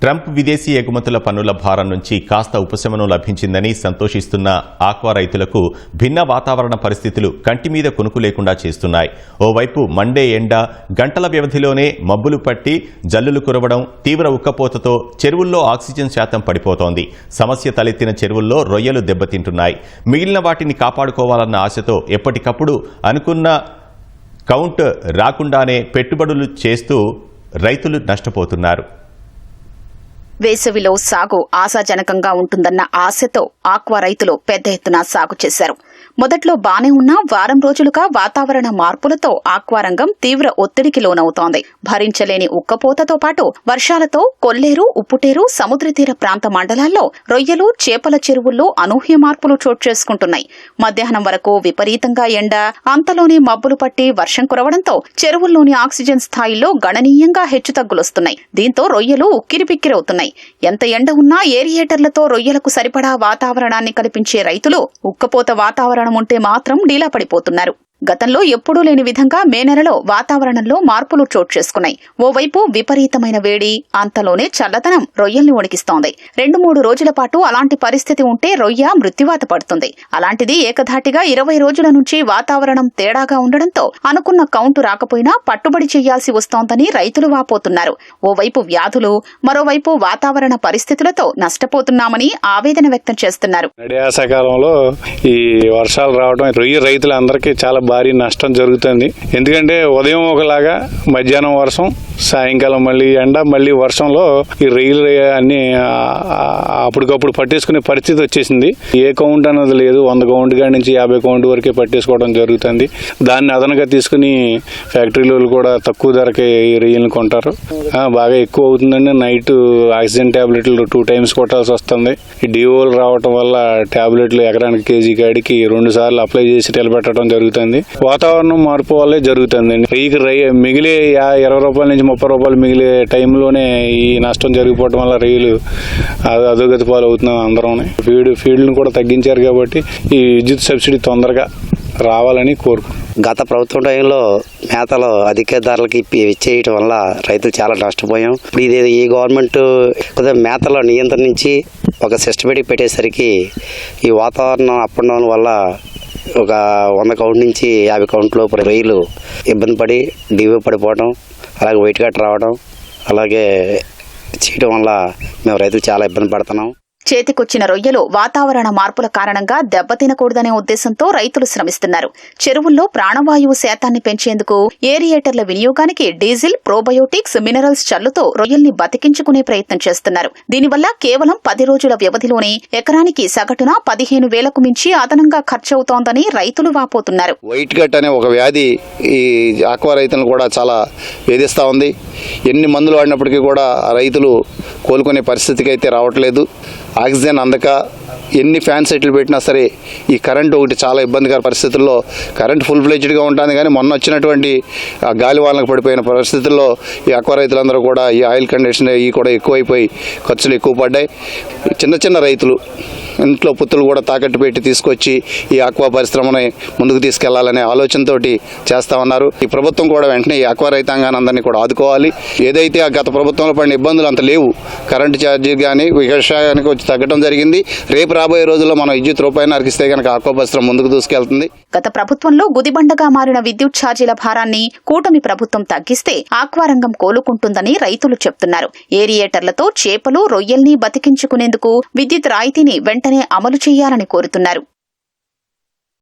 Trump విదేశీ ఎగుమతుల పన్నుల భారం నుంచి కాస్త ఉపశమనం లభించిందని సంతోషిస్తున్న ఆక్వా రైతులకు భిన్న వాతావరణ పరిస్థితులు కంటి మీద కొనుకు లేకుండా చేస్తున్నాయి. ఓవైపు మండే ఎండ గంటల వ్యవధిలోనే మబ్బులు పట్టి జల్లులు కురవడం తీవ్ర ఉక్కపోతతో చెరువుల్లో ఆక్సిజన్ శాతం పడిపోతోంది. సమస్య తలెత్తిన చెరువుల్లో రొయ్యలు దెబ్బతింటున్నాయి. మిగిలిన వాటిని కాపాడుకోవాలన్న ఆశతో ఎప్పటికప్పుడు అనుకున్న కౌంట్ రాకుండానే పెట్టుబడులు చేస్తూ రైతులు నష్టపోతున్నారు. వేసవిలో సాగు ఆశాజనకంగా ఉంటుందన్న ఆశతో ఆక్వా రైతులు పెద్ద ఎత్తున సాగు చేశారు. మొదట్లో బానే ఉన్నా వారం రోజులుగా వాతావరణ మార్పులతో ఆక్వారంగం తీవ్ర ఒత్తిడికి లోనవుతోంది. భరించలేని ఉక్కపోతతో పాటు వర్షాలతో కొల్లేరు ఉప్పుటేరు సముద్ర తీర ప్రాంత మండలాల్లో రొయ్యలు చేపల చెరువుల్లో అనూహ్య మార్పులు చోటు చేసుకుంటున్నాయి. మధ్యాహ్నం వరకు విపరీతంగా ఎండ అంతలోనే మబ్బులు పట్టి వర్షం కురవడంతో చెరువుల్లోని ఆక్సిజన్ స్థాయిలో గణనీయంగా హెచ్చుతగ్గులొస్తున్నాయి దీంతో రొయ్యలు ఉక్కిరిబిక్కిరవుతున్నాయి ఎంత ఎండ ఉన్నా ఏరియేటర్లతో రొయ్యలకు సరిపడా వాతావరణాన్ని కల్పించే రైతులు ఉక్కపోత వాతావరణం ఉంటే మాత్రం డీలా పడిపోతున్నారు. గతంలో ఎప్పుడూ లేని విధంగా మే నెలలో వాతావరణంలో మార్పులు చోటు చేసుకున్నాయి. ఓవైపు విపరీతమైన వేడి అంతలోనే చల్లదనం రొయ్యల్ని వణికిస్తోంది. రెండు మూడు రోజుల పాటు అలాంటి పరిస్థితి ఉంటే రొయ్య మృత్యువాత పడుతుంది. అలాంటిది ఏకధాటిగా ఇరవై రోజుల నుంచి వాతావరణం తేడాగా ఉండడంతో అనుకున్న కౌంటు రాకపోయినా పట్టుబడి చేయాల్సి వస్తోందని రైతులు వాపోతున్నారు. ఓవైపు వ్యాధులు మరోవైపు వాతావరణ పరిస్థితులతో నష్టపోతున్నామని ఆవేదన వ్యక్తం చేస్తున్నారు. ఈ వర్షాలు రావడం రొయ్య రైతులందరికీ చాలా భారీ నష్టం జరుగుతుంది. ఎందుకంటే ఉదయం ఒకలాగా మధ్యాహ్నం వర్షం సాయంకాలం మళ్ళీ ఎండ మళ్ళీ వర్షంలో ఈ రొయ్యలు అన్ని అప్పటికప్పుడు పట్టేసుకునే పరిస్థితి వచ్చేసింది. ఏ కౌంట్ అన్నది లేదు. వంద కౌంట్ కాడి నుంచి యాభై కౌంట్ వరకే పట్టేసుకోవడం జరుగుతుంది. దాన్ని అదనంగా తీసుకుని ఫ్యాక్టరీలు కూడా తక్కువ ధరకే ఈ రొయ్యలను కొంటారు. బాగా ఎక్కువ అవుతుందండి. నైట్ ఆక్సిజన్ ట్యాబ్లెట్లు టూ టైమ్స్ కొట్టాల్సి వస్తుంది. ఈ డిఓలు రావటం వల్ల టాబ్లెట్లు ఎకరానికి కేజీ కాడికి రెండు సార్లు అప్లై చేసి నిలబెట్టడం జరుగుతుంది. వాతావరణం మార్పు వల్లే జరుగుతుంది అండి రై మిగిలే ఇరవై రూపాయల నుంచి ముప్పై రూపాయలు మిగిలే టైంలోనే ఈ నష్టం జరిగిపోవడం వల్ల రైలు అధోగతి పాలు అవుతున్నాం అందరం. ఫీడ్ ఫీల్డ్ని కూడా తగ్గించారు కాబట్టి ఈ విద్యుత్ సబ్సిడీ తొందరగా రావాలని కోరుకుంటున్నాం. గత ప్రభుత్వం టైంలో మేతలు అధిక ధరలకి చేయటం ఇచ్చేయటం వల్ల రైతులు చాలా నష్టపోయాం. ఇప్పుడు ఇది ఈ గవర్నమెంట్ కొద్దిగా మేతల నియంత్రణ నుంచి ఒక సిస్టమేటిక్ పెట్టేసరికి ఈ వాతావరణం అప్ అండ్ డౌన్ వల్ల ఒక వంద కౌంట్ నుంచి యాభై కౌంట్ లోపు రైలు ఇబ్బంది పడి డివో పడిపోవడం అలాగే వెయిట్ కట్ రావడం అలాగే చేయడం వల్ల మేము రైతులు చాలా ఇబ్బంది పడుతున్నాం. చేతికొచ్చిన రొయ్యలు వాతావరణ మార్పుల కారణంగా దెబ్బతినకూడదనే ఉద్దేశంతో రైతులు శ్రమిస్తున్నారు. చెరువుల్లో ప్రాణవాయువు శాతాన్ని పెంచేందుకు ఏరియేటర్ల వినియోగానికి డీజిల్ ప్రోబయోటిక్స్ మినరల్స్ చల్లుతో రొయ్యల్ని బతికించుకునే ప్రయత్నం చేస్తున్నారు. దీనివల్ల కేవలం పది రోజుల వ్యవధిలోనే ఎకరానికి సగటున పదిహేను వేలకు మించి అదనంగా ఖర్చవుతోందని రైతులు వాపోతున్నారు. వైట్ గట్ అనే ఒక వ్యాధి ఈ ఆక్వా రైతులను కూడా చాలా వేధిస్తూ ఉంది. ఎన్ని మందులు వాడినప్పటికీ కూడా రైతులు కోలుకునే పరిస్థితికి అయితే రావట్లేదు. ఆక్సిజన్ అందక ఎన్ని ఫ్యాన్ సెట్లు పెట్టినా సరే ఈ కరెంట్ ఒకటి చాలా ఇబ్బందికర పరిస్థితుల్లో కరెంట్ ఫుల్ ఫ్లెజ్డ్గా ఉంటుంది కానీ మొన్న వచ్చినటువంటి ఆ గాలి వాళ్ళకి పడిపోయిన పరిస్థితుల్లో ఈ అక్వ రైతులందరూ కూడా ఈ ఆయిల్ కండిషన్ ఇవి కూడా ఎక్కువైపోయి ఖర్చులు ఎక్కువ పడ్డాయి. చిన్న చిన్న రైతులు ఇంట్లో పుత్తులు కూడా తాకట్టు పెట్టి తీసుకొచ్చి ఈ ఆక్వా పరిశ్రమని ముందుకు తీసుకెళ్ళాలనే ఆలోచనతోటి చేస్తా ఉన్నారు. ఈ ప్రభుత్వం కూడా వెంటనే ఈ ఆక్వా రైతాంగాన్ని అందరినీ కూడా ఆదుకోవాలి. ఏదైతే ఆ గత ప్రభుత్వంలో పడిన ఇబ్బందులు అంత లేవు కరెంటు ఛార్జీ కానీ విషయానికి వచ్చి తగ్గడం జరిగింది. రేపు రాబోయే రోజుల్లో మనం విద్యుత్ రూపాయలు నరికిస్తే కనుక ఆక్వా ముందుకు దూసుకెళ్తుంది. గత ప్రభుత్వంలో గుదిబండగా మారిన విద్యుత్ ఛార్జీల భారాన్ని కూటమి ప్రభుత్వం తగ్గిస్తే ఆక్వారంగం కోలుకుంటుందని రైతులు చెప్తున్నారు. ఏరియేటర్లతో చేపలు రొయ్యల్ని బతికించుకునేందుకు విద్యుత్ రాయితీని వెంటనే అమలు చేయాలని కోరుతున్నారు.